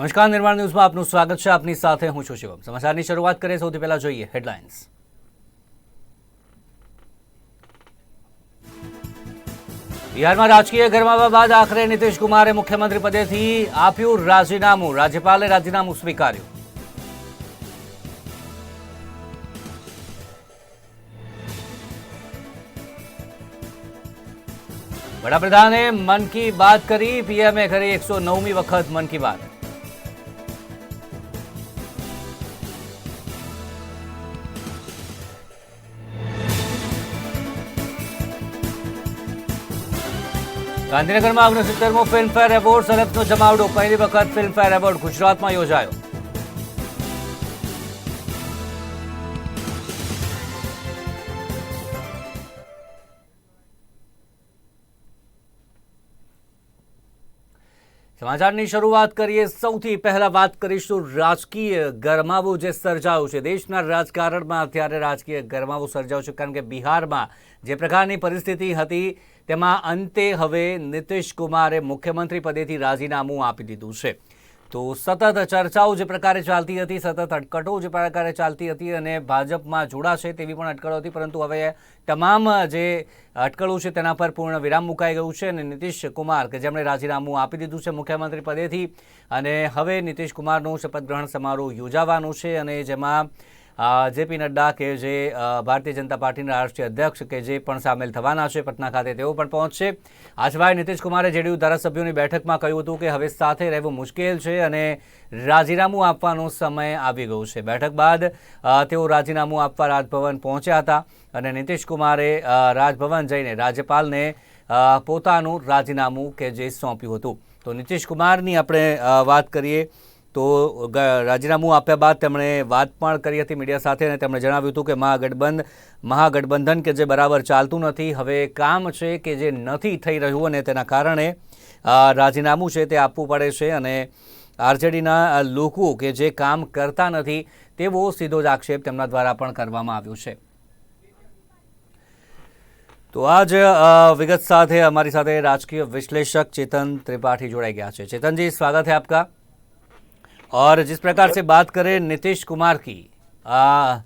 નમસ્કાર, નિર્માણ ન્યૂઝમાં આપનું સ્વાગત છે. આપની સાથે હું છું શિવમ. સમાચારની શરૂઆત કરીએ, સૌથી પહેલા જોઈએ હેડલાઇન્સ. બિહારમાં રાજકીય ગરમાવા બાદ આખરે નીતિશ કુમારે મુખ્યમંત્રી પદેથી આપ્યું રાજીનામું. રાજ્યપાલે રાજીનામું સ્વીકાર્યું. વડાપ્રધાને મન કી બાત કરી. પીએમએ કરી એકસો નવમી વખત મન કી બાત. ગાંધીનગરમાં ઓગણસિત્તેરમો ફિલ્મફેર એવોર્ડ સલફનો જમાવડો પહેલી વખત ફિલ્મફેર એવોર્ડ ગુજરાતમાં યોજાયો. સમાચારની શરૂઆત કરીએ. સૌથી પહેલા વાત કરીશું રાજકીય ગરમાવો જે સર્જાયો છે. દેશના રાજકારણમાં અત્યારે રાજકીય ગરમાવો સર્જાયો છે. કારણ કે બિહારમાં જે પ્રકારની પરિસ્થિતિ હતી તેમાં અંતે હવે નીતિશ કુમારે મુખ્યમંત્રી પદેથી રાજીનામું આપી દીધું છે. તો સતત ચર્ચાઓ જે પ્રકારે ચાલતી હતી, સતત અટકટો જે પ્રકારે ચાલતી હતી અને ભાજપમાં જોડાશે તેવી પણ અટકળો હતી, પરંતુ હવે તમામ જે અટકળો છે તેના પર પૂર્ણ વિરામ મુકાઈ ગયું છે અને નીતિશ કુમાર, કે જેમણે રાજીનામું આપી દીધું છે મુખ્યમંત્રી પદેથી, અને હવે નીતિશ કુમારનો શપથ ગ્રહણ સમારોહ યોજાવાનો છે અને જેમાં જેપી નડ્ડા કે જે ભારતીય જનતા પાર્ટીના રાષ્ટ્રીય અધ્યક્ષ કે જે પણ સામેલ થવાના છે પટના ખાતે, તેઓ પણ પહોંચશે. આ સિવાય નીતિશ કુમારે જેડીયુ ધારાસભ્યોની બેઠકમાં કહ્યું હતું કે હવે સાથે રહેવું મુશ્કેલ છે અને રાજીનામું આપવાનો સમય આવી ગયો છે. બેઠક બાદ તેઓ રાજીનામું આપવા રાજભવન પહોંચ્યા હતા અને નીતિશકુમારે રાજભવન જઈને રાજ્યપાલને પોતાનું રાજીનામું કે જે સોંપ્યું હતું. તો નીતિશ કુમારની આપણે વાત કરીએ તો રાજીનામું આપ્યા બાદ તેમણે વાત પણ કરી હતી મીડિયા સાથે અને તેમણે જણાવ્યું હતું કે મહાગઠબંધ મહાગઠબંધન કે જે બરાબર ચાલતું નથી, હવે કામ છે કે જે નથી થઈ રહ્યું અને તેના કારણે રાજીનામું છે તે આપવું પડે છે અને આરજેડીના લોકો કે જે કામ કરતા નથી તેવો સીધો જ આક્ષેપ તેમના દ્વારા પણ કરવામાં આવ્યો છે. તો આજ વિગત સાથે અમારી સાથે રાજકીય વિશ્લેષક ચેતન ત્રિપાઠી જોડાઈ ગયા છે. ચેતનજી, સ્વાગત છે આપકા. और जिस प्रकार से बात करें नीतीश कुमार की आ,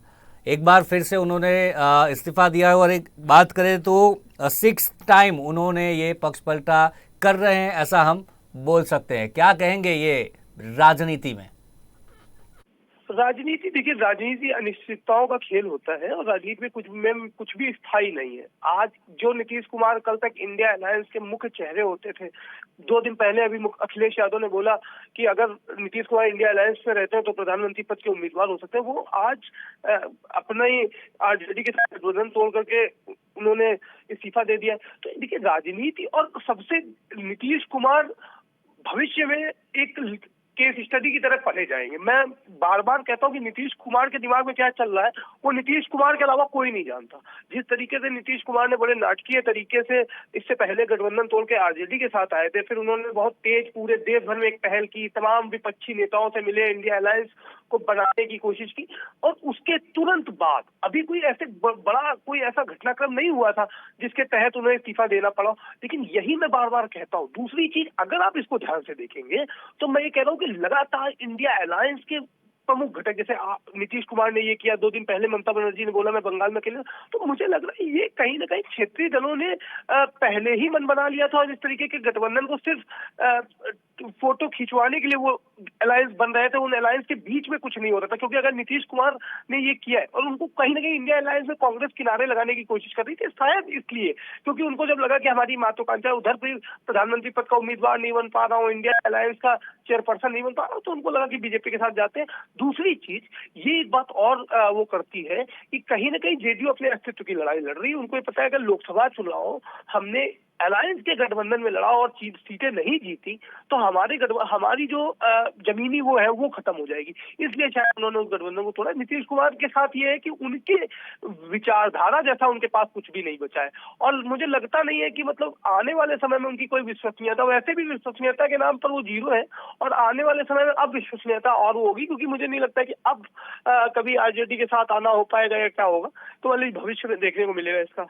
एक बार फिर से उन्होंने इस्तीफा दिया है और एक बात करें तो सिक्स टाइम उन्होंने ये पक्ष पलटा कर रहे हैं ऐसा हम बोल सकते हैं। क्या कहेंगे ये राजनीति में? राजनीति, देखिए, राजनीति अनिश्चितताओं का खेल होता है और राजनीति में कुछ में कुछ भी स्थायी नहीं है। आज जो नीतीश कुमार कल तक इंडिया अलायंस के मुख्य चेहरे होते थे, दो दिन पहले अभी अखिलेश यादव ने बोला कि अगर नीतीश कुमार इंडिया अलायंस में रहते हैं तो प्रधानमंत्री पद के उम्मीदवार हो सकते हैं। वो आज अपना ही आरजेडी के साथ गठबंधन तोड़ करके उन्होंने इस्तीफा दे दिया। तो देखिए, राजनीति और सबसे नीतीश कुमार भविष्य में एक केस स्टडी की तरह पढ़े जाएँगे। मैं बार बार कहता हूँ कि नीतीश कुमार के दिमाग में क्या चल रहा है, वो नीतीश कुमार के अलावा कोई नहीं जानता। जिस तरीके से नीतीश कुमार ने बड़े नाटकीय तरीके से इससे पहले गठबंधन तोड़ के आरजेडी के साथ आए थे, फिर उन्होंने बहुत तेज पूरे देश भर में एक पहल की, तमाम विपक्षी नेताओं से मिले, इंडिया अलायंस को बनाने की कोशिश की, और उसके तुरंत बाद अभी कोई ऐसे बड़ा कोई ऐसा घटनाक्रम नहीं हुआ था जिसके तहत उन्हें इस्तीफा देना पड़ा। लेकिन यही मैं बार बार कहता हूँ, दूसरी चीज़ अगर आप इसको ध्यान से देखेंगे तो मैं ये कह रहा हूँ कि लगातार इंडिया अलायंस के प्रमुख घटक, जैसे नीतीश कुमार ने ये किया, दो दिन पहले ममता बनर्जी ने बोला, मैं बंगाल में अकेले तो मुझे लग रहा है ये कहीं ना कहीं क्षेत्रीय दलों ने पहले ही मन बना लिया था और इस तरीके के गठबंधन को सिर्फ़ फ़ोटो खिंचवाने के लिए वो अलायंस बन रहे थे, उन अलायंस के बीच में कुछ नहीं हो रहा था, क्योंकि अगर नीतीश कुमार ने ये किया है, और उनको कहीं ना कहीं इंडिया अलायंस में कांग्रेस किनारे लगाने की कोशिश कर रही थी, शायद इसलिए, क्योंकि उनको जब लगा कि हमारी महत्वाकांक्षा उधर भी प्रधानमंत्री पद का उम्मीदवार नहीं बन पा रहा हूँ, इंडिया अलायंस का चेयरपर्सन नहीं बन पा रहा तो उनको लगा कि बीजेपी के साथ जाते हैं। दूसरी चीज़, ये एक बात और वो करती है कि कहीं ना कहीं जेडीयू अपने अस्तित्व की लड़ाई लड़ रही है। उनको ये पता है अगर लोकसभा चुनाव हमने अलायंस के गठबंधन में लड़ा और सीटें नहीं जीती तो हमारे हमारी जो जमीनी वो है, वो खत्म हो जाएगी। इसलिए शायद उन्होंने उस गठबंधन को तोड़ा। नीतीश कुमार के साथ ये है कि उनके विचारधारा जैसा उनके पास कुछ भी नहीं बचा है। और मुझे लगता नहीं है कि मतलब आने वाले समय में उनकी कोई विश्वसनीयता वैसे भी विश्वसनीयता के नाम पर वो ज़ीरो है, और आने वाले समय में अब विश्वसनीयता और होगी, क्योंकि मुझे नहीं लगता कि अब कभी आरजेडी के साथ आना हो पाएगा या क्या होगा। तो भविष्य में देखने को मिलेगा इसका।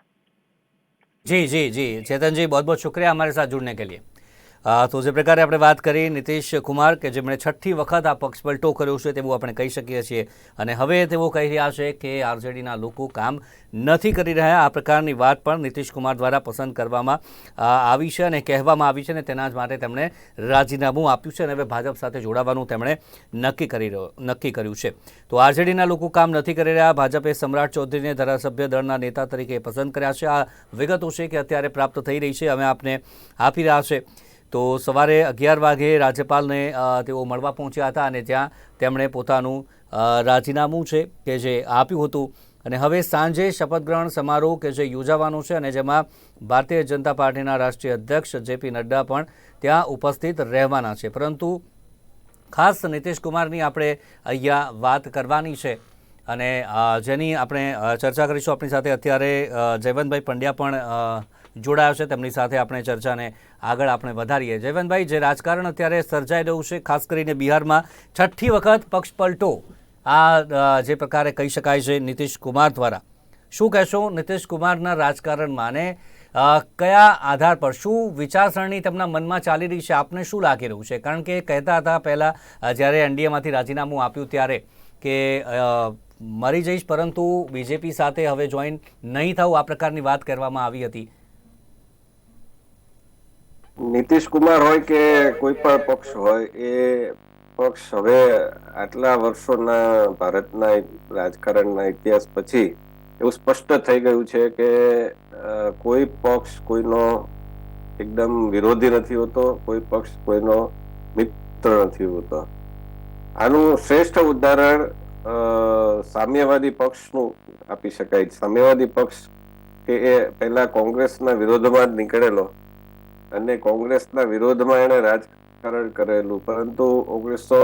जी जी जी चेतन जी बहुत बहुत शुक्रिया हमारे साथ जुड़ने के लिए અ, તો જે પ્રકારે આપણે વાત કરી નીતિશ કુમાર કે જેમણે છઠ્ઠી વખત આ પક્ષ પલટો કર્યો છે તેવું આપણે કહી શકીએ છીએ. અને હવે તેઓ કહી રહ્યા છે કે આરજેડીના લોકો કામ નથી કરી રહ્યા. આ પ્રકારની વાત પણ નીતિશ કુમાર દ્વારા પસંદ કરવામાં આવી છે અને કહેવામાં આવી છે અને તેના જ માટે તેમણે રાજીનામું આપ્યું છે અને હવે ભાજપ સાથે જોડાવાનું તેમણે નક્કી કરી નક્કી કર્યું છે. તો આરજેડીના લોકો કામ નથી કરી રહ્યા. ભાજપે સમ્રાટ ચૌધરીને ધારાસભ્ય દળના નેતા તરીકે પસંદ કર્યા છે. આ વિગતો છે કે અત્યારે પ્રાપ્ત થઈ રહી છે. અમે આપને આપી રહ્યા છે. તો સવારે અગિયાર વાગે રાજ્યપાલને તેઓ મળવા પહોંચ્યા હતા અને ત્યાં તેમણે પોતાનું રાજીનામું છે કે જે આપ્યું હતું. અને હવે સાંજે શપથગ્રહણ સમારોહ કે જે યોજાવાનો છે અને જેમાં ભારતીય જનતા પાર્ટીના રાષ્ટ્રીય અધ્યક્ષ જેપી નડ્ડા પણ ત્યાં ઉપસ્થિત રહેવાના છે. પરંતુ ખાસ કુમારની આપણે અહીંયા વાત કરવાની છે. અને જેની આપણે ચર્ચા કરીશું આપણી સાથે. અત્યારે જયવંતભાઈ પંડ્યા પણ જોડાયા છે. તેમની સાથે આપણે ચર્ચાને આગળ આપણે વધારીએ. જયવંતભાઈ, જે રાજકારણ અત્યારે સર્જાઈ રહ્યું છે, ખાસ કરીને બિહારમાં, છઠ્ઠી વખત પક્ષ પલટો. આ જે પ્રકારે કહી શકાય છે નીતિશ કુમાર દ્વારા. શું કહેશો નીતિશ કુમારના રાજકારણમાં અને કયા આધાર પર શું વિચારસરણી તેમના મનમાં ચાલી રહી છે? આપને શું લાગી રહ્યું છે? કારણ કે કહેતા હતા પહેલાં જ્યારે એનડીએમાંથી રાજીનામું આપ્યું ત્યારે કે મરી જઈશ પરંતુ બીજેપી સાથે હવે જોઈન નહીં થવું આ પ્રકારની વાત કરવામાં આવી હતી. નીતિશ કુમાર હોય કે કોઈ પણ પક્ષ હોય, એ પક્ષ હવે આટલા વર્ષોના ભારતના રાજકારણના ઇતિહાસ પછી એવું સ્પષ્ટ થઈ ગયું છે કે કોઈ પક્ષ કોઈનો એકદમ વિરોધી નથી હોતો, કોઈ પક્ષ કોઈનો મિત્ર નથી હોતો. આનું શ્રેષ્ઠ ઉદાહરણ સામ્યવાદી પક્ષનું આપી શકાય. સામ્યવાદી પક્ષ કે એ પહેલા કોંગ્રેસના વિરોધમાં જ નીકળેલો અને કોંગ્રેસના વિરોધમાં એણે રાજકારણ કરેલું. પરંતુ ઓગણીસો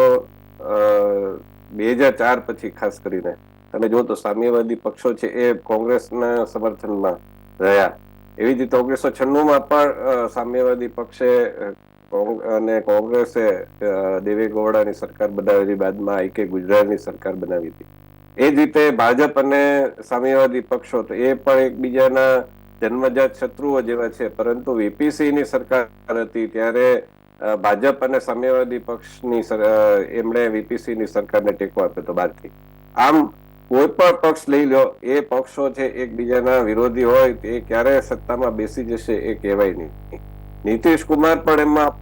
બે હજાર ચાર પછી ખાસ કરીને. તમે જો તો સામ્યવાદી પક્ષો છે એ કોંગ્રેસના સમર્થનમાં રહ્યા. એવી રીતે ઓગણીસો છન્નુંમાં પણ સામ્યવાદી પક્ષે અને કોંગ્રેસે દેવે દેવેગૌડાની સરકાર બનાવેલી, બાદમાં આઈકે ગુજરાતની સરકાર બનાવી હતી. એ જ રીતે ભાજપ અને સામ્યવાદી પક્ષો તો એ પણ એકબીજાના જન્મજાત શત્રુઓ જેવા છે. પરંતુ વીપીસી ની સરકાર હતી ત્યારે ભાજપ અને સામ્યવાદી પક્ષની એમણે વીપીસી ની સરકારને ટેકો આપ્યો હતો બહારથી. આમ, કોઈ પણ પક્ષ લઈ લો, એ પક્ષો છે એકબીજાના વિરોધી હોય, એ ક્યારે સત્તામાં બેસી જશે એ કહેવાય નહીં. નીતિશ કુમાર પણ એમાં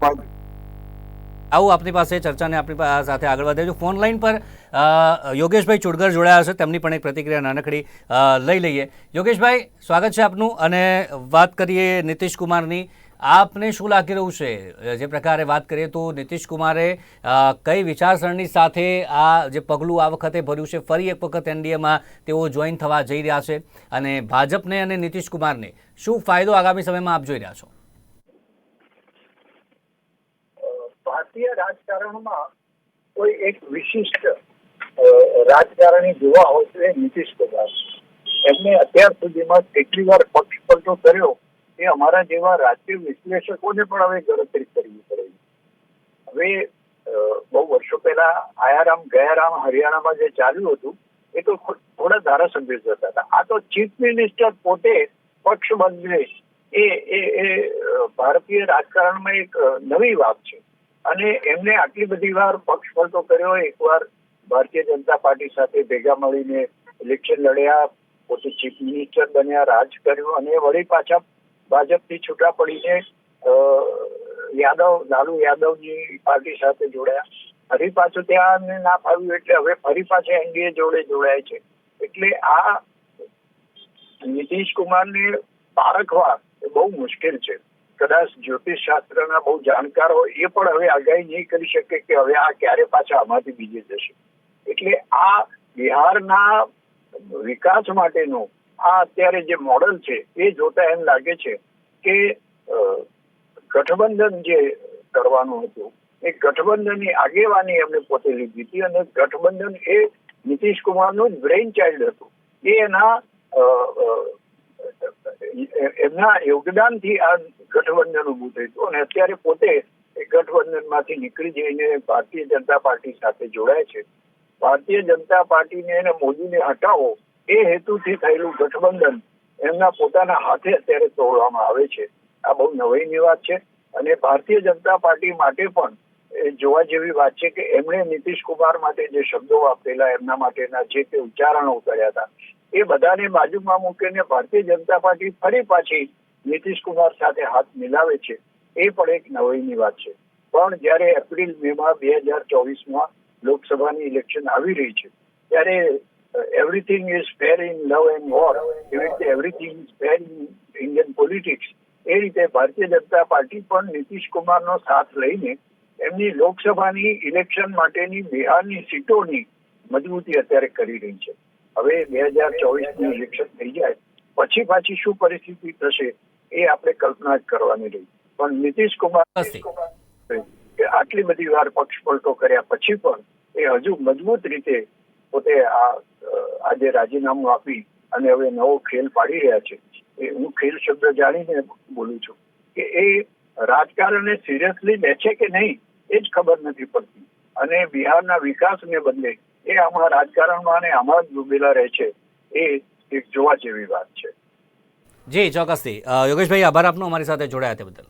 આવું આપની પાસે ચર્ચાને આપણી સાથે આગળ વધે ફોન લાઈન પર યોગેશભાઈ ચુડગર જોડાયા છે તેમની પણ એક પ્રતિક્રિયા નાનકડી લઈ લઈએ. યોગેશભાઈ, સ્વાગત છે આપનું. અને વાત કરીએ નીતિશ કુમારની. આપને શું લાગી રહ્યું છે? જે પ્રકારે વાત કરીએ તો નીતિશ કુમારે કઈ વિચારસરણી સાથે આ જે પગલું આ વખતે ભર્યું છે, ફરી એક વખત એનડીએમાં તેઓ જોઈન થવા જઈ રહ્યા છે. અને ભાજપને અને નીતિશ કુમારને શું ફાયદો આગામી સમયમાં આપ જોઈ રહ્યા છો? ભારતીય રાજકારણમાં કોઈ એક વિશિષ્ટ રાજકારણી જોવા હોય તો એ નીતિશ કુમાર એમને અત્યાર સુધીમાં કેટલી વાર પક્ષ કર્યો એ અમારા જેવા રાજકીય વિશ્લેષકોને પણ હવે ગણતરી કરવી પડે હવે બહુ વર્ષો પહેલા આયારામ, ગયારામ હરિયાણામાં જે ચાલ્યું હતું, એ તો થોડા ધારાસભ્યો હતા. આ તો ચીફ મિનિસ્ટર પોતે પક્ષ બદલે એ ભારતીય રાજકારણમાં એક નવી વાત છે. અને એમને આટલી બધી વાર પક્ષ પલટો કર્યો એકવાર ભારતીય જનતા પાર્ટી સાથે ભેગા મળીને ઇલેક્શન લડ્યા, પોતે ચીફ મિનિસ્ટર બન્યા, રાજ કર્યું અને વળી પાછા ભાજપથી છૂટા પડીને યાદવ, લાલુ યાદવની પાર્ટી સાથે જોડાયા. ફરી પાછું ત્યાં ના ફાવ્યું એટલે હવે ફરી પાછા એનડીએ જોડે જોડાય છે. એટલે આ નીતિશ કુમારને પારખવા એ બહુ મુશ્કેલ છે. કદાચ જ્યોતિષ શાસ્ત્રના બહુ જાણકાર હોય, એ પણ હવે આગાહી નહીં કરી શકે કે હવે આ ક્યારે પાછા આમાંથી બીજે જશે. એટલે આ બિહારના વિકાસ માટેનું આ અત્યારે જે મોડલ છે, એ જોતા એમ લાગે છે કે ગઠબંધન જે કરવાનું હતું, એ ગઠબંધનની આગેવાની એમને પોતે લીધી હતી અને ગઠબંધન એ નીતિશ કુમારનું જ બ્રેઇન ચાઇલ્ડ હતું. એ એના એમના યોગદાનથી આ ગઠબંધન ઉભું થયું હતું. અને અત્યારે પોતે એ ગઠબંધનમાંથી નીકળી જઈને ભારતીય જનતા પાર્ટી સાથે જોડાય છે. ભારતીય જનતા પાર્ટીને અને મોદીને હટાવો, એ હેતુથી થયેલું ગઠબંધન એમના પોતાના હાથે અત્યારે તોડવામાં આવે છે. આ બહુ નવાઈની વાત છે. અને ભારતીય જનતા પાર્ટી માટે પણ જોવા જેવી વાત છે કે એમણે નીતિશ કુમાર માટે જે શબ્દો વાપરેલા એમના માટેના જે તે ઉચ્ચારણો કર્યા હતા એ બધાને બાજુમાં મૂકીને ભારતીય જનતા પાર્ટી ફરી પાછી નીતિશ કુમાર સાથે હાથ મિલાવે છે. એ પણ એક નવાઈની વાત છે. પણ જ્યારે એપ્રિલ મે માં બે હજાર ચોવીસમાં લોકસભાની ઇલેક્શન આવી રહી છે, ત્યારે everything is fair in love and war એવી રીતે everything is fair in Indian politics એ રીતે ભારતીય જનતા પાર્ટી પણ નીતિશ કુમારનો સાથ લઈને એમની લોકસભાની ઇલેક્શન માટેની બિહારની સીટોની મજબૂતી અત્યારે કરી રહી છે. હવે બે હજાર ચોવીસની ઇલેક્શન થઈ જાય પછી પાછી શું પરિસ્થિતિ થશે એ આપણે કલ્પના જ કરવાની રહી. પણ નીતિશ કુમાર આટલી બધી વાર પક્ષ પલટો કર્યા પછી પણ એ હજુ મજબૂત રીતે પોતે આ આજે રાજીનામું આપી અને હવે નવો ખેલ પાડી રહ્યા છે. એ હું ખેલ શબ્દ જાણીને બોલું છું કે એ રાજકારણને સિરિયસલી લે છે કે નહીં એ જ ખબર નથી પડતી. અને બિહારના વિકાસને બદલે એ આમાં રાજકારણમાં અને આમાં જ ડૂબેલા રહે છે, એ એક જોવા જેવી વાત છે. જી, ચોક્કસથી. યોગેશભાઈ, આભાર આપનો અમારી સાથે જોડાયા તે બદલ.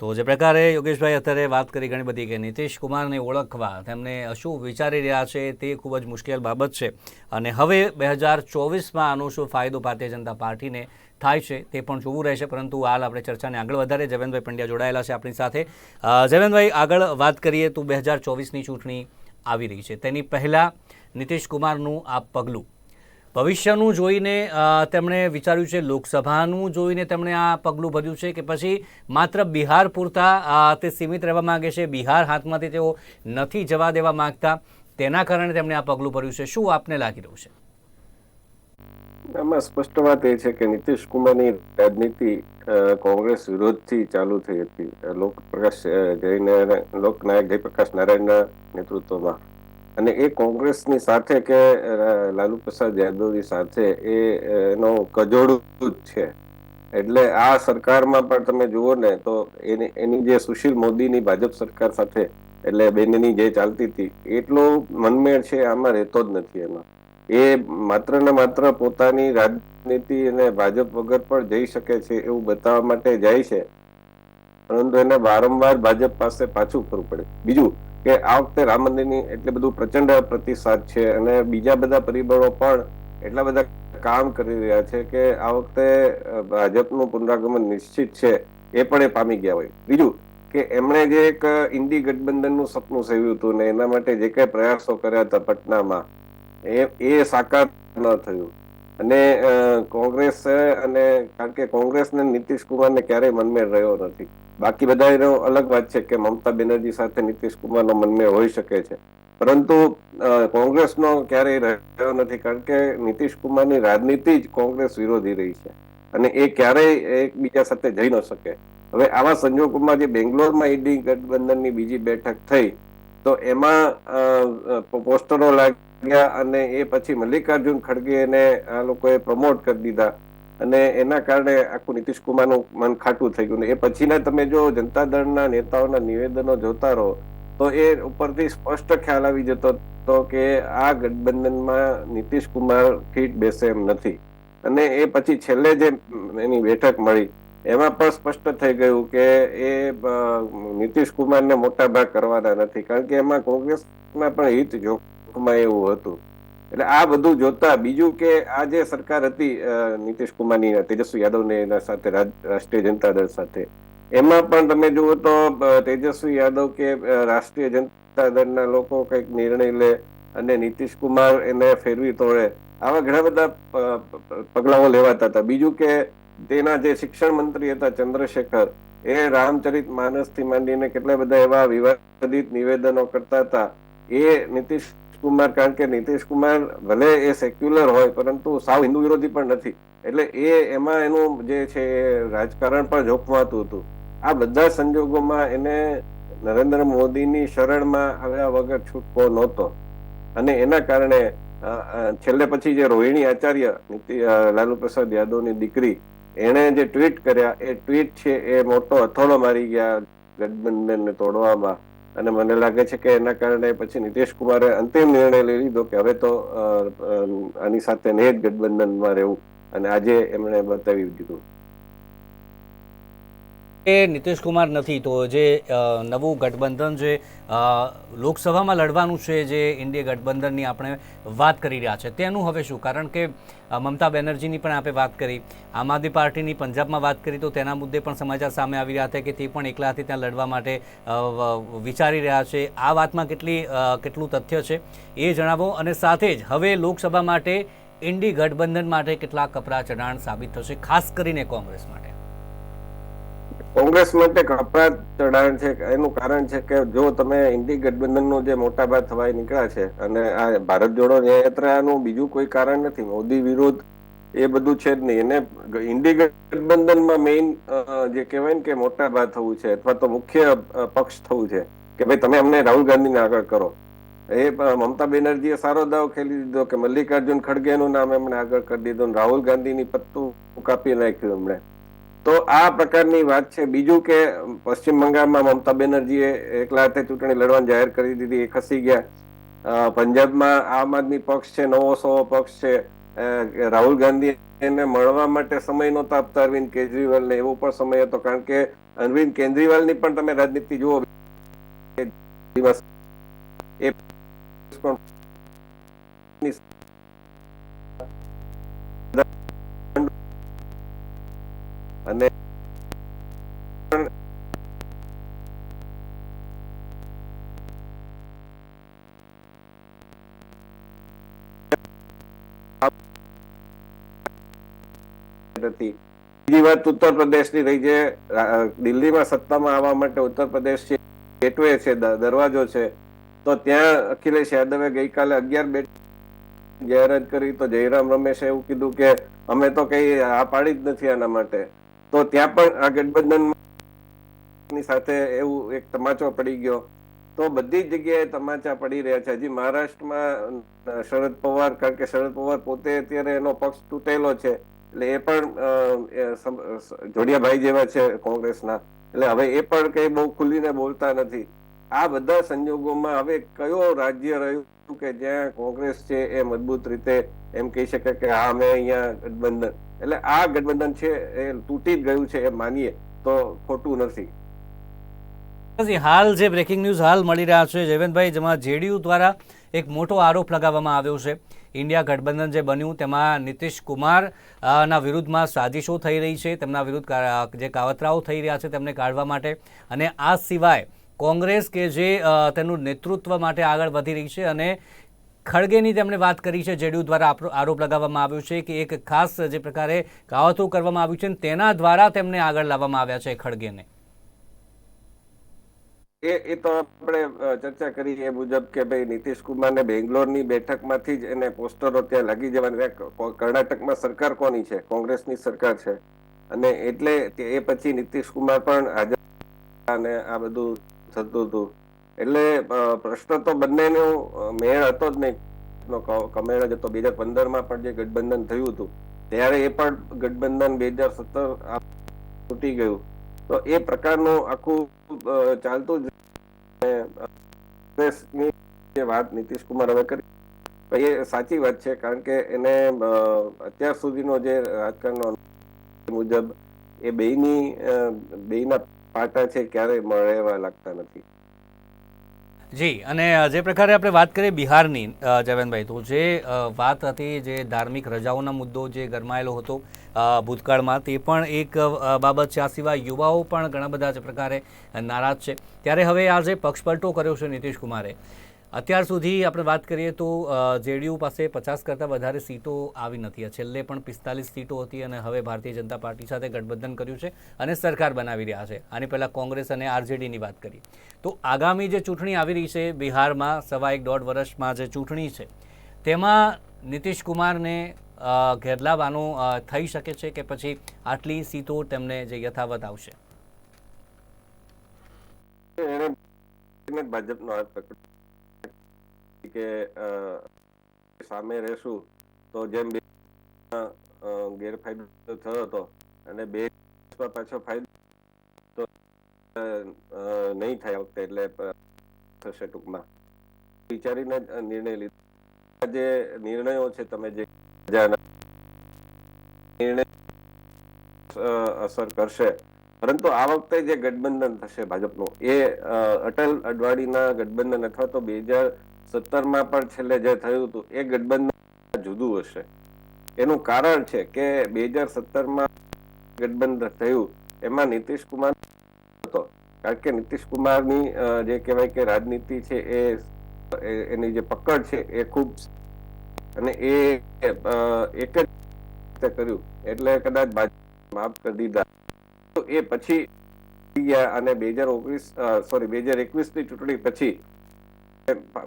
તો જે પ્રકારે યોગેશભાઈ અત્યારે વાત કરી ઘણી બધી કે નીતિશ કુમારને ઓળખવા, તેમને શું વિચારી રહ્યા છે તે ખૂબ જ મુશ્કેલ બાબત છે. અને હવે બે હજાર ચોવીસમાં આનો શું ફાયદો ભારતીય જનતા પાર્ટીને થાય છે તે પણ જોવું રહેશે, પરંતુ હાલ આપણે ચર્ચાને આગળ વધારે જવેન્દ્રભાઈ પંડ્યા જોડાયેલા છે આપણી સાથે. જવેન્દ્રભાઈ, આગળ વાત કરીએ તો બે હજાર ચોવીસની ચૂંટણી આવી રહી છે. તેની પહેલાં નીતિશ કુમારનું આ પગલું. ભવિષ્યનું જોઈને તેમણે વિચાર્યું છે, લોકસભાનું જોઈને તેમણે આ પગલું ભર્યું છે કે પછી માત્ર બિહાર પૂરતા તે સીમિત રહેવા માગે છે, બિહાર હાથમાંથી તેઓ નથી જવા દેવા માંગતા, તેના કારણે તેમણે આ પગલું ભર્યું છે. શું આપને લાગી રહ્યું છે? આમાં સ્પષ્ટ વાત એ છે કે નીતિશ કુમારની રાજનીતિ કોંગ્રેસ વિરોધથી ચાલુ થઈ હતી. લોકપ્રકાશ જયનારાયણ, લોકનાયક, જયપ્રકાશ નારાયણના નેતૃત્વમાં. અને એ કોંગ્રેસની સાથે કે લાલુ પ્રસાદ યાદવની સાથે એ એનો કજોડું જ છે. એટલે આ સરકારમાં પણ તમે જુઓ ને, તો એની એની જે સુશીલ મોદીની ભાજપ સરકાર સાથે, એટલે બેનની જે ચાલતી હતી, એટલો મનમેળ છે, આમાં રહેતો જ નથી એનો એ માત્ર ને માત્ર પોતાની રાજનીતિ અને ભાજપ વગર પણ જઈ શકે છે એવું બતાવવા માટે જાય છે. પરંતુ એને વારંવાર ભાજપ પાસે પાછું ફરવું પડે. બીજું કે આ વખતે રામ મંદિરની એટલે બધું પ્રચંડ પ્રતિસાદ છે અને બીજા બધા પરિબળો પણ એટલા બધા કામ કરી રહ્યા છે કે આ વખતે ભાજપનું પુનરાગમન નિશ્ચિત છે એ પણ એ પામી ગયા હોય. બીજું કે એમણે જે એક ઇન્ડી ગઠબંધનનું સપનું સેવ્યું હતું ને એના માટે જે કઈ પ્રયાસો કર્યા હતા પટનામાં એ એ સાકાર ન થયું. અને કોંગ્રેસ અને, કારણ કે કોંગ્રેસને નીતિશ કુમારને ક્યારેય મનમેળ રહ્યો નથી. બાકી બધા એનો અલગ વાત છે કે મમતા બેનર્જી સાથે નીતિશ કુમારનો મનમેળ હોઈ શકે છે. પરંતુ કોંગ્રેસનો ક્યારેય રહ્યો નથી કારણ કે નીતિશ કુમારની રાજનીતિ જ કોંગ્રેસ વિરોધી રહી છે. અને એ ક્યારેય એકબીજા સાથે જઈ ન શકે. હવે આવા સંજોગોમાં જે બેંગ્લોરમાં ઈડી ગઠબંધનની બીજી બેઠક થઈ તો એમાં પોસ્ટરો લાગ્યા અને એ પછી મલ્લિકાર્જુન ખડગે એને આ લોકોએ પ્રમોટ કરી દીધા. અને એના કારણે આખું નીતિશ કુમારનું મન ખાટું થઈ ગયું. એ પછીના તમે જો જનતા દળના નેતાઓના નિવેદનો જોતા રહો, તો એ ઉપરથી સ્પષ્ટ ખ્યાલ આવી જતો હતો કે આ ગઠબંધનમાં નીતિશ કુમાર ફીટ બેસે એમ નથી. અને એ પછી છેલ્લે જે એની બેઠક મળી એમાં પણ સ્પષ્ટ થઈ ગયું કે એ નીતિશ કુમારને મોટા ભાગ કરવાના નથી. કારણ કે એમાં કોંગ્રેસમાં પણ હિત જોખમાં એવું હતું. એટલે આ બધું જોતા બીજું કે આ જે સરકાર હતી નીતિશ કુમારની તેજસ્વી યાદવને એના સાથે રાષ્ટ્રીય જનતા દળ સાથે. એમાં પણ તમે જુઓ તો તેજસ્વી યાદવ કે રાષ્ટ્રીય જનતા દળના લોકો કંઈક નિર્ણય લે અને નીતિશ કુમાર એને ફેરવી તોડે. આવા ઘણા બધા પગલાઓ લેવાતા હતા. બીજું કે તેના જે શિક્ષણ મંત્રી હતા ચંદ્રશેખર, એ રામચરિત માનસથી માંડીને કેટલા બધા એવા વિવાદિત નિવેદનો કરતા હતા. એ નીતિશ કુમાર, કારણ કે નીતિશ કુમાર ભલે એ સેક્યુલર હોય, પરંતુ સાવ હિન્દુ વિરોધી પણ નથી. એટલે એ એમાં એનું જે છે રાજકારણ પણ જોખમાતું હતું. આ બધા સંજોગોમાં એને નરેન્દ્ર મોદીની શરણમાં આવ્યા વગર છૂટકો નહોતો. અને એના કારણે છેલ્લે પછી જે રોહિણી આચાર્ય લાલુ પ્રસાદ યાદવની દીકરી એણે જે ટ્વીટ કર્યા, એ ટ્વીટ છે, એ મોટો અથોડો મારી ગયા ગઠબંધનને તોડવામાં. અને મને લાગે છે કે એના કારણે પછી નીતિશ કુમારે અંતિમ નિર્ણય લઈ લીધો કે હવે તો આની સાથે નહીં જ ગઠબંધનમાં રહેવું. અને આજે એમણે બતાવી દીધું. એ નીતિશ કુમાર નથી, તો જે નવું ગઠબંધન જે લોકસભામાં લડવાનું છે, જે ઇન્ડિયા ગઠબંધનની આપણે વાત કરી રહ્યા છે, તેનું હવે શું? કારણ કે મમતા બેનર્જીની પણ આપણે વાત કરી, આમ આદમી પાર્ટીની પંજાબમાં વાત કરી, તો તેના મુદ્દે પણ સમાચાર સામે આવી રહ્યા હતા કે તે પણ એકલાથી ત્યાં લડવા માટે વિચારી રહ્યા છે. આ વાતમાં કેટલી કેટલું તથ્ય છે એ જણાવો અને સાથે જ હવે લોકસભા માટે ઇન્ડી ગઠબંધન માટે કેટલા કપરા ચઢાણ સાબિત થશે, ખાસ કરીને કોંગ્રેસ માટે. કોંગ્રેસ માટે કપરાત ચઢાણ છે, એનું કારણ છે કે જો તમે ઇન્ડી ગઠબંધનનો જે મોટા ભાગ થવાય નીકળ્યા છે અને આ ભારત જોડો ન્યાયયાત્રાનું બીજું કોઈ કારણ નથી, મોદી વિરોધ એ બધું છે જ નહીં. અને ઇન્ડી ગઠબંધનમાં મેઇન જે કહેવાય ને કે મોટા ભાગ થવું છે અથવા તો મુખ્ય પક્ષ થવું છે કે ભાઈ તમે અમને રાહુલ ગાંધીને આગળ કરો. એ મમતા બેનર્જીએ સારો દાવ ખેલી દીધો કે મલ્લિકાર્જુન ખડગેનું નામ એમણે આગળ કરી દીધું રાહુલ ગાંધીની પત્તું કાપી નાખ્યું એમણે. તો આ પ્રકારની વાત છે. બીજું કે પશ્ચિમ બંગાળમાં મમતા બેનર્જીએ એકલા હાથે ચૂંટણી લડવાની જાહેર કરી દીધી. એ ખસી ગયા. પંજાબમાં આમ આદમી પક્ષ છે, નવો સવો પક્ષ છે. રાહુલ ગાંધી એને મળવા માટે સમય નહોતા આપતા અરવિંદ કેજરીવાલને. એવો પણ સમય હતો. કારણ કે અરવિંદ કેજરીવાલની પણ તમે રાજનીતિ જુઓ. એ અને નથી. બીજી વાત ઉત્તર પ્રદેશની થઈ છે. દિલ્હીમાં સત્તામાં આવવા માટે ઉત્તર પ્રદેશ ગેટવે છે દરવાજો છે. તો ત્યાં અખિલેશ યાદવે ગઈકાલે અગિયાર બેઠક જાહેરાત કરી. તો જયરામ રમેશે એવું કીધું કે અમે તો કઈ આ પાડી જ નથી આના માટે. તો ત્યાં પણ આ ગઠબંધનની સાથે એવું એક તમાચો પડી ગયો. તો બધી જગ્યાએ તમાચા પડી રહ્યા છે. હજી મહારાષ્ટ્રમાં શરદ પવાર, કારણ કે શરદ પવાર પોતે અત્યારે એનો પક્ષ તૂટેલો છે. એટલે એ પણ જોડિયાભાઈ જેવા છે કોંગ્રેસના. એટલે હવે એ પણ કઈ બહુ ખુલીને બોલતા નથી. આ બધા સંજોગોમાં હવે કયો રાજ્ય રહ્યું કે જ્યાં કોંગ્રેસ છે એ મજબૂત રીતે એમ કહી શકે કે હા, અમે અહીંયા ગઠબંધન. એટલે આ ગઠબંધન છે એ તૂટી જ ગયું છે એ માનીએ તો ખોટું નથી. હાલ જે બ્રેકિંગ ન્યૂઝ હાલ મળી રહ્યા છે, જયવંતભાઈ, જેમાં જેડીયુ દ્વારા એક મોટો આરોપ લગાવવામાં આવ્યો છે. ઇન્ડિયા ગઠબંધન જે બન્યું તેમાં નીતિશ કુમાર ના વિરુદ્ધમાં સાજિશો થઈ રહી છે. તેમના વિરુદ્ધ જે કાવતરાઓ થઈ રહ્યા છે તેમને કાઢવા માટે. અને આ સિવાય કોંગ્રેસ કે જે તેનું નેતૃત્વ માટે આગળ વધી રહી છે અને ખડગેની તેમણે વાત કરી છે, જેડીયુ દ્વારા આરોપ લગાવવામાં આવ્યો છે કે એક ખાસ જે પ્રકારે કાવતો કરવામાં આવ્યું છે તેના દ્વારા તેમને આગળ લાવવામાં આવ્યા છે ખડગેને. એ એ તો આપણે ચર્ચા કરી એ મુજબ કે ભાઈ નીતિશ કુમારને બેંગ્લોરની બેઠકમાંથી જ એને પોસ્ટરો ત્યાં લાગી જવાના કર્ણાટકમાં સરકાર કોની છે? કોંગ્રેસની સરકાર છે. અને એટલે એ પછી નીતિશ કુમાર પણ હાજર અને આ બધું થતું હતું. એટલે પ્રશ્ન તો બંનેનો મેળ હતો જ નહીં. કમેળ જ હતો. બે હજાર પંદરમાં પણ જે ગઠબંધન થયું હતું, ત્યારે એ પણ ગઠબંધન બે હજાર સત્તર તૂટી ગયું. તો એ પ્રકારનું આખું ચાલતું જ જે વાત નીતિશ કુમાર હવે કરી એ સાચી વાત છે, કારણ કે એને અત્યાર સુધીનો જે રાજકારણનો મુજબ એ બેના બેયના પાટા છે, ક્યારેય મળે એવા લાગતા નથી. જી, અને જે પ્રકારે આપણે વાત કરીએ બિહારની જવેનભાઈ તો જે વાત હતી જે ધાર્મિક રજાઓના મુદ્દો જે ગરમાયેલો હતો ભૂતકાળમાં, તે પણ એક બાબત છે. આ સિવાય યુવાઓ પણ ઘણા બધા જે પ્રકારે નારાજ છે. ત્યારે હવે આજે પક્ષપલટો કર્યો છે નીતિશ કુમારે અત્યાર સુધી આપણે વાત કરીએ તો જેડીયુ પાસે પચાસ કરતાં વધારે સીટો આવી નથી. છેલ્લે પણ પિસ્તાલીસ સીટો હતી અને હવે ભારતીય જનતા પાર્ટી સાથે ગઠબંધન કર્યું છે અને સરકાર બનાવી રહ્યા છે. આની પહેલાં કોંગ્રેસ અને આરજેડીની વાત કરી તો આગામી જે ચૂંટણી આવી રહી છે બિહારમાં, સવા એક દોઢ વર્ષમાં જે ચૂંટણી છે, તેમાં નીતિશ કુમારને ઘેરલાવાનું થઈ શકે છે કે પછી આટલી સીટો તેમને જે યથાવત આવશે? ભાજપનો કે સામે રહેશું, તો જેમ બે ગેરફાયદો થયો હતો, અને બે પાછો ફાયદો તો નહીં થાય વખતે એટલે થશે ટૂંકમાં. વિચારીને નિર્ણય લીધો. જે નિર્ણયો છે તમે જે નિર્ણય અસર કરશે. પરંતુ આ વખતે જે ગઠબંધન થશે ભાજપનું, એ અટલ અડવાણીના ગઠબંધન અથવા તો બે હજાર સત્તરમાં પણ છેલ્લે જે થયું હતું, એ ગઠબંધન જુદું હશે. એનું કારણ છે કે બે હજાર સત્તરમાં ગઠબંધન થયું, એમાં નીતિશ કુમાર હતો. કારણ કે નીતિશ કુમારની જે કહેવાય કે રાજનીતિ છે એ એની જે પકડ છે એ ખૂબ અને એ એક જ કર્યું. એટલે કદાચ માફ કરી દીધા. તો એ પછી ગયા અને બે હજાર ઓગણીસ સોરી, બે હજાર એકવીસની ચૂંટણી પછી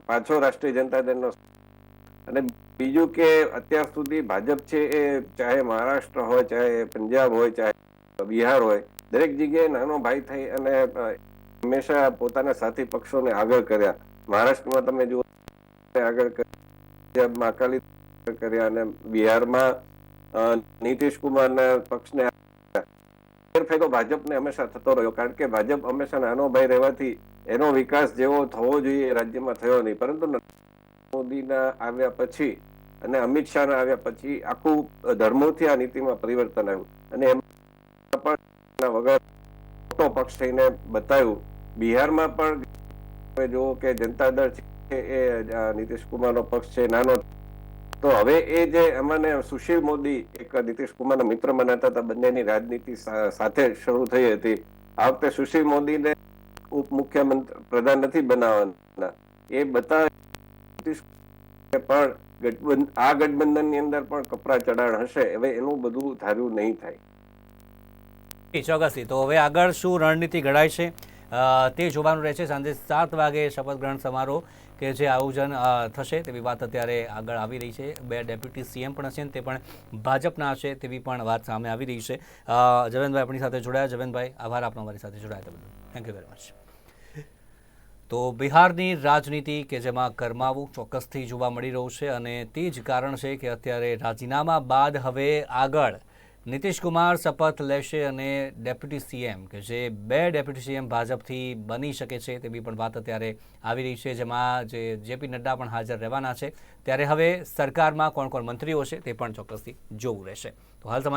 પાછો રાષ્ટ્રીય જનતા દળનો અને બીજું કે અત્યાર સુધી ભાજપ છે એ ચાહે મહારાષ્ટ્ર હોય, ચાહે પંજાબ હોય, ચાહે બિહાર હોય, દરેક જગ્યાએ નાનો ભાઈ થઈ અને હંમેશા પોતાના સાથી પક્ષોને આગળ કર્યા. મહારાષ્ટ્રમાં તમે જુઓ આગળ પંજાબમાં અકાલી કર્યા અને બિહારમાં નીતિશ કુમારના પક્ષને ફેરફાર ભાજપને હંમેશા થતો રહ્યો, કારણ કે ભાજપ હંમેશા નાનો ભાઈ રહેવાથી એનો વિકાસ જેવો થવો જોઈએ રાજ્યમાં થયો નહીં. પરંતુ મોદીના આવ્યા પછી અને અમિત શાહના આવ્યા પછી આખું ધર્મોથી આ નીતિમાં પરિવર્તન આવ્યું. અને એમ પણ વગર મોટો પક્ષ થઈને બતાવ્યું. બિહારમાં પણ તમે જુઓ કે જનતા દળ છે એ નીતિશ કુમારનો પક્ષ છે, નાનો તો હવે એ જે અમને સુશીલ મોદી એક નીતિશ કુમારના મિત્ર મનાતા હતા, બંનેની રાજનીતિ સાથે શરૂ થઈ હતી. આ વખતે સુશીલ મોદીને ઉપ મુખ્યમંત્રી પ્રધાન નથી બનાવવાના. એ કુમારને પણ ગઠબંધન આ ગઠબંધનની અંદર પણ કપરા ચડાણ હશે. હવે એનું બધું ધાર્યું નહીં થાય. ચોક્કસથી. તો હવે આગળ શું રણનીતિ ઘડાય છે? તે જોવાનું રહેશે સાંજે સાત વાગે શપથ ગ્રહણ સમારોહ કે જે આયોજન થશે તેવી વાત અત્યારે આગળ આવી રહી છે. બે ડેપ્યુટી સીએમ પણ હશે તે પણ ભાજપના હશે તેવી પણ વાત સામે આવી રહી છે. જવેનભાઈ આપણી સાથે જોડાયા. જવેનભાઈ, આભાર આપનો અમારી સાથે જોડાયા બદલ થેન્ક યુ વેરી મચ તો બિહારની રાજનીતિ કે જેમાં ગરમાવું ચોક્કસથી જોવા મળી રહ્યું છે અને તે જ કારણ છે કે અત્યારે રાજીનામા બાદ હવે આગળ નીતિશ કુમાર શપથ લેશે અને ડેપ્યુટી સીએમ, કે જે બે ડેપ્યુટી સીએમ ભાજપથી બની શકે છે તેવી પણ વાત અત્યારે આવી રહી છે, જેમાં જે જેપી નડ્ડા પણ હાજર રહેવાના છે. ત્યારે હવે સરકારમાં કોણ કોણ મંત્રીઓ છે તે પણ ચોક્કસથી જોવું રહેશે. તો હાલ